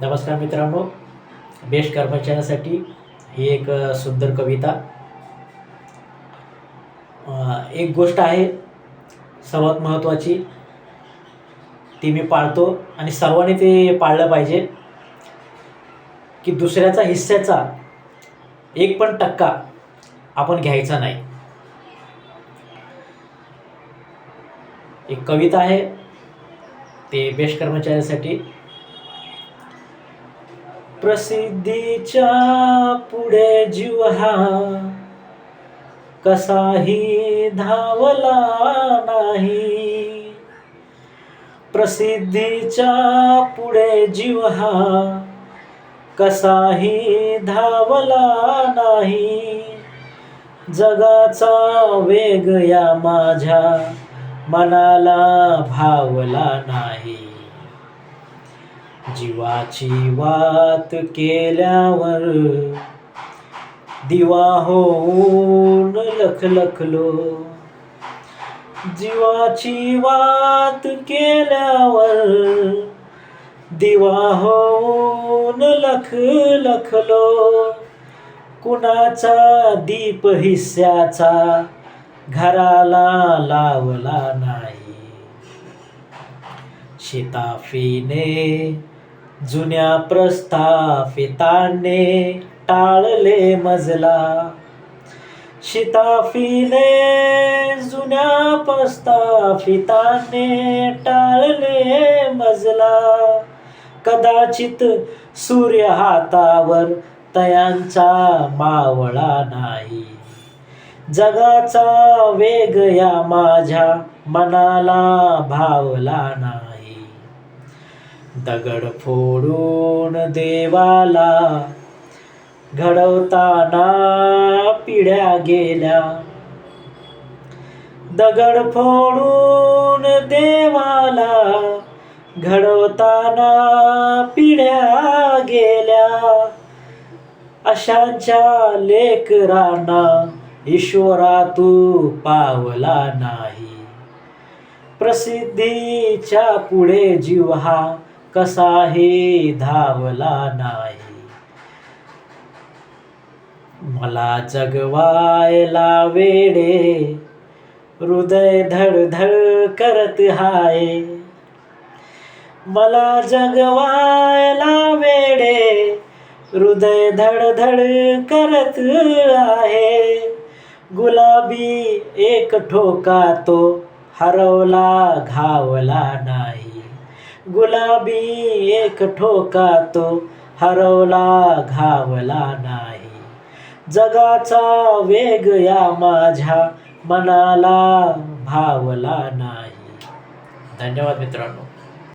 नमस्कार मित्रांनो बेस्ट कर्मचाऱ्यासाठी ही एक सुंदर कविता. एक गोष्ट आहे सर्वात महत्त्वाची ती मी पाळतो आणि सर्वांनी ते पाळलं पाहिजे की दुसऱ्याचा हिस्स्याचा एक पण टक्का आपण घ्यायचा नाही. एक कविता आहे ते बेस्ट कर्मचाऱ्यासाठी. प्रसिद्धीच्या पुढे जीव हा कसाही धावला नाही. प्रसिद्धीच्या पुढे जीव हा कसाही धावला नाही. जगाचा वेग या माझ्या मनाला भावला नाही. जीवाची वात केल्यावर दिवा होऊन लखलखलो जीवाची वात केल्यावर दिवा होऊन लख लखलो. कुणाचा दीप हिस्स्याचा घराला लावला नाही. शिताफीने जुन्या प्रस्थापिताने टाळले मजला. शिताफीने जुन्या प्रस्थापिताने टाळले मजला. कदाचित सूर्य हातावर तयांचा मावळा नाही. जगाचा वेग या माझ्या मनाला भावला नाही. दगड फोडून देवाला घडवताना पिढ्या गेल्या. दगड फोडून देवाला घडवताना पिढ्या गेल्या. अशांच्या लेकरांना ईश्वरा तू पावला नाही. प्रसिद्धीच्या पुढे जीव हा कसाही धावला नाही. मला जगवायला वेडे हृदय धडधड करत हाय. मला जगवायला वेडे हृदय धडधड करत आहे. गुलाबी एक ठोका तो हरवला घावला नाही. गुलाबी एक ठोका तो हरवला घावला नाही. जगाचा वेग या माझ्या मनाला भावला नाही. धन्यवाद मित्रांनो.